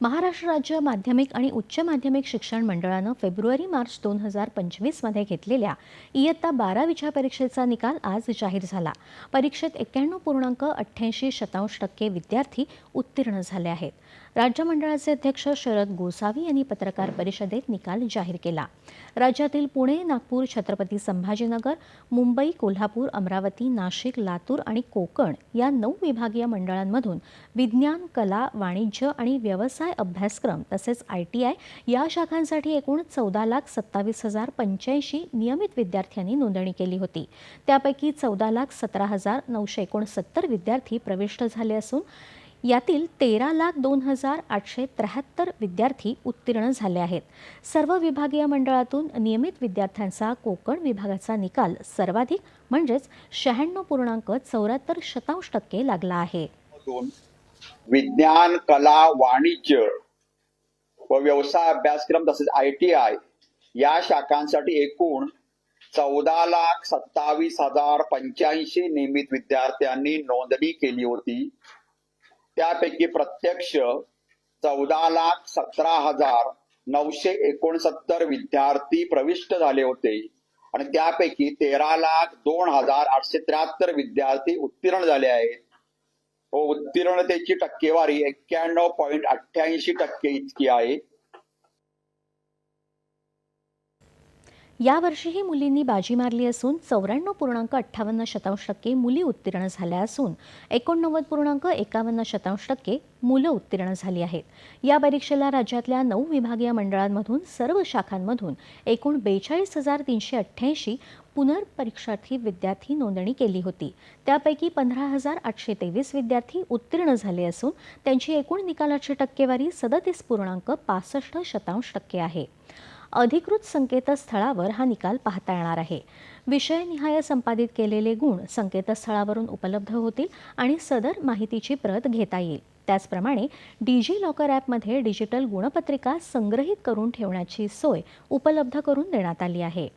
महाराष्ट्र राज्य माध्यमिक आणि उच्च माध्यमिक शिक्षण मंडळानं फेब्रुवारी मार्च दोन हजार पंचवीसमध्ये घेतलेल्या इयत्ता बारावीच्या परीक्षेचा निकाल आज जाहीर झाला. परीक्षेत एक्क्याण्णव पूर्णांक अठ्ठ्याऐंशी शतांश टक्के विद्यार्थी उत्तीर्ण झाले आहेत. राज्य मंडळाचे अध्यक्ष शरद गोसावी यांनी पत्रकार परिषदेत निकाल जाहीर केला. राज्यातील पुणे नागपूर छत्रपती संभाजीनगर मुंबई कोल्हापूर अमरावती नाशिक लातूर आणि कोकण या नऊ विभागीय मंडळांमधून विज्ञान कला वाणिज्य आणि व्यवसाय अभ्यासक्रम तसेच आय टी आय या शाखांसाठी एकूण चौदा लाख सत्तावीस हजार पंच्याऐंशी नियमित विद्यार्थ्यांनी नोंदणी केली होती. त्यापैकी चौदा लाख सतरा हजार नऊशे एकोणसत्तर विद्यार्थी प्रविष्ट झाले असून यातील तेरा लाख दोन हजार आठशे त्र्याहत्तर विद्यार्थी उत्तीर्ण झाले आहेत. सर्व विभागीय मंडळातून नियमित विद्यार्थ्यांचा कोकण विभागाचा निकाल सर्वाधिक म्हणजेच शहाण्णव पूर्णांक चौऱ्याहत्तर शतांश टक्के लागला आहे. विज्ञान कला वाणिज्य व व्यवसाय अभ्यासक्रम तसेच आय टी आय या शाखांसाठी एकूण चौदा लाख सत्तावीस हजार पंच्याऐंशी नियमित विद्यार्थ्यांनी नोंदणी केली होती. त्यापैकी प्रत्यक्ष चौदा लाख सतरा हजार नऊशे एकोणसत्तर विद्यार्थी प्रविष्ट झाले होते आणि त्यापैकी तेरा लाख दोन हजार आठशे त्र्याहत्तर विद्यार्थी उत्तीर्ण झाले आहेत. हो, उत्तीर्णतेची टक्केवारी एक्क्याण्णव पॉईंट अठ्ठ्याऐंशी टक्के इतकी आहे. यावर्षीही मुलींनी बाजी मारली असून चौऱ्याण्णव पूर्णांक अठ्ठावन्न शतांश टक्के मुली उत्तीर्ण झाल्या असून एकोणनव्वद पूर्णांक एकावन्न शतांश टक्के मुलं उत्तीर्ण झाली आहेत. या परीक्षेला राज्यातल्या नऊ विभागीय मंडळांमधून सर्व शाखांमधून एकूण बेचाळीस हजार तीनशे अठ्ठ्याऐंशी पुनर्परीक्षार्थी विद्यार्थी नोंदणी केली होती. त्यापैकी पंधरा हजार आठशे तेवीस विद्यार्थी उत्तीर्ण झाले असून त्यांची एकूण निकालाची टक्केवारी सदतीस पूर्णांक पासष्ट शतांश टक्के आहे. अधिकृत संकेतस्थळावर हा निकाल पाहता येणार आहे. विषयनिहाय संपादित केलेले गुण संकेतस्थळावरून उपलब्ध होतील आणि सदर माहितीची प्रत घेता येईल. त्याचप्रमाणे डिजी लॉकर ॲपमध्ये डिजिटल गुणपत्रिका संग्रहित करून ठेवण्याची सोय उपलब्ध करून देण्यात आली आहे.